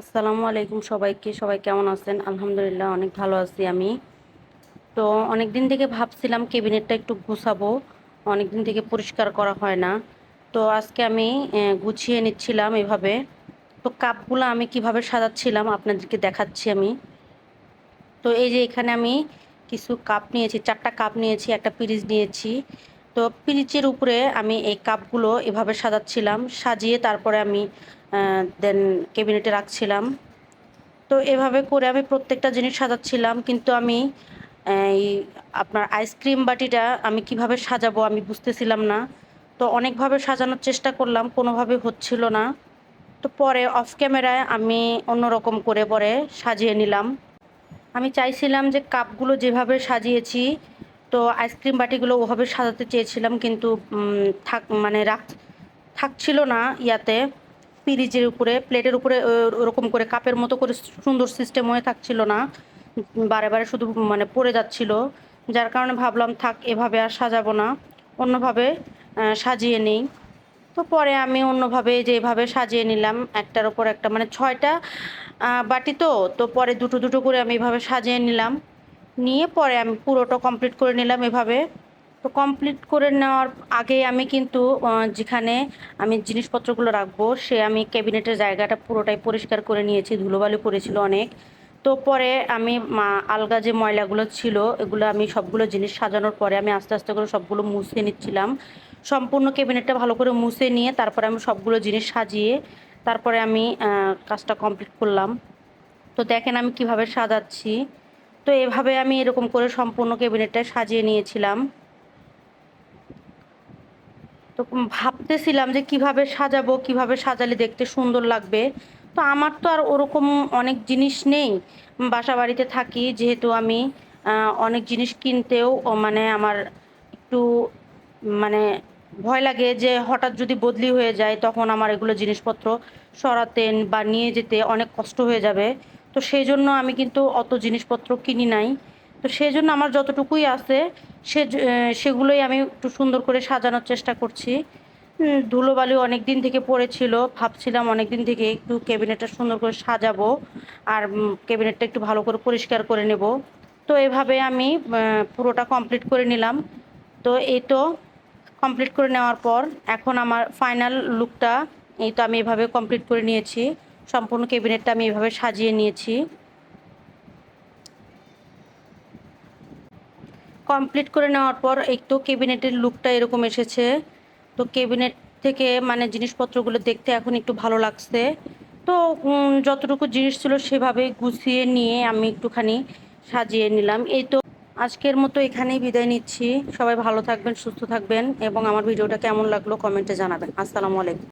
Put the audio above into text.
আসসালামু আলাইকুম সবাইকে। সবাই কেমন আছেন? আলহামদুলিল্লাহ, অনেক ভালো আছি আমি। তো অনেক দিন থেকে ভাবছিলাম কেবিনেটটা একটু গুছাবো। অনেক দিন থেকে পরিষ্কার করা হয় না। তো আজকে আমি গুছিয়ে নিচ্ছিলাম এভাবে। তো কাপগুলো আমি কীভাবে সাজাচ্ছিলাম আপনাদেরকে দেখাচ্ছি আমি। তো এই যে এখানে আমি কিছু কাপ নিয়েছি, চারটা কাপ নিয়েছি, একটা পিরিজ নিয়েছি। তো পিরিচের উপরে আমি এই কাপগুলো এভাবে সাজাচ্ছিলাম, সাজিয়ে তারপরে আমি দেন কেবিনেটে রাখছিলাম। তো এভাবে করে আমি প্রত্যেকটা জিনিস সাজাচ্ছিলাম, কিন্তু আমি, এই আপনার আইসক্রিম বাটিটা আমি কীভাবে সাজাবো আমি বুঝতেছিলাম না। তো অনেকভাবে সাজানোর চেষ্টা করলাম, কোনোভাবে হচ্ছিল না। তো পরে অফ ক্যামেরায় আমি অন্যরকম করে পরে সাজিয়ে নিলাম। আমি চাইছিলাম যে কাপগুলো যেভাবে সাজিয়েছি তো আইসক্রিম বাটিগুলো ওভাবে সাজাতে চেয়েছিলাম কিন্তু থাক মানে রাখ, থাকছিল না ইয়াতে। পিরিজের উপরে, প্লেটের উপরে ওরকম করে কাপের মতো করে সুন্দর সিস্টেম হয়ে থাকছিল না। বারে বারে শুধু মানে পড়ে যাচ্ছিল। যার কারণে ভাবলাম, থাক, এভাবে আর সাজাবো না। অন্যভাবে সাজিয়ে নেই। তো পরে আমি অন্যভাবে যেভাবে সাজিয়ে নিলাম, একটার ওপর একটা মানে ছয়টা বাটি তো তো পরে দুটো দুটো করে আমি এভাবে সাজিয়ে নিলাম। নিয়ে পরে আমি পুরোটা কমপ্লিট করে নিলাম এভাবে। তো কমপ্লিট করে নেওয়ার আগে আমি কিন্তু যেখানে আমি জিনিসপত্রগুলো রাখব, সে আমি ক্যাবিনেটের জায়গাটা পুরোটাই পরিষ্কার করে নিয়েছি, ধুলোবালি পড়েছিল অনেক। তো পরে আমি আলগা যে ময়লাগুলো ছিল, এগুলো আমি সবগুলো জিনিস সাজানোর পরে আমি আস্তে আস্তে করে সবগুলো মুছে নিচ্ছিলাম। সম্পূর্ণ ক্যাবিনেটটা ভালো করে মুছে নিয়ে তারপরে আমি সবগুলো জিনিস সাজিয়ে তারপরে আমি কাজটা কমপ্লিট করলাম। তো দেখেন আমি কীভাবে সাজাচ্ছি। তো এভাবে আমি এরকম করে সম্পূর্ণ ক্যাবিনেটটা সাজিয়ে নিয়েছিলাম। তো ভাবতেছিলাম যে কীভাবে সাজাবো, কীভাবে সাজালে দেখতে সুন্দর লাগবে। তো আমার তো আর ওরকম অনেক জিনিস নেই। বাসা বাড়িতে থাকি, যেহেতু আমি অনেক জিনিস কিনতেও মানে আমার একটু মানে ভয় লাগে যে হঠাৎ যদি বদলি হয়ে যায়, তখন আমার এগুলো জিনিসপত্র সরাতেন বা নিয়ে যেতে অনেক কষ্ট হয়ে যাবে। তো সেই জন্য আমি কিন্তু অত জিনিসপত্র কিনি নাই। তো সেই জন্য আমার যতটুকুই আছে, সে সেগুলোই আমি একটু সুন্দর করে সাজানোর চেষ্টা করছি। ধুলোবালি অনেক দিন থেকে পড়েছিল, ভাবছিলাম অনেক দিন থেকে একটু ক্যাবিনেটটা সুন্দর করে সাজাবো আর ক্যাবিনেটটা একটু ভালো করে পরিষ্কার করে নেব। তো এভাবে আমি পুরোটা কমপ্লিট করে নিলাম। তো এই তো কমপ্লিট করে নেওয়ার পর এখন আমার ফাইনাল লুকটা, এই তো আমি এভাবে কমপ্লিট করে নিয়েছি। সম্পূর্ণ ক্যাবিনেটটা আমি এভাবে সাজিয়ে নিয়েছি। কমপ্লিট করে নেওয়ার পর একটু ক্যাবিনেটের লুকটা এরকম এসেছে। তো ক্যাবিনেট থেকে মানে জিনিসপত্রগুলো দেখতে এখন একটু ভালো লাগছে। তো যতটুকু জিনিস ছিল সেভাবে গুছিয়ে নিয়ে আমি একটুখানি সাজিয়ে নিলাম। এই তো আজকের মতো এখানেই বিদায় নিচ্ছি। সবাই ভালো থাকবেন, সুস্থ থাকবেন এবং আমার ভিডিওটা কেমন লাগল কমেন্টে জানাবেন। আসসালামু আলাইকুম।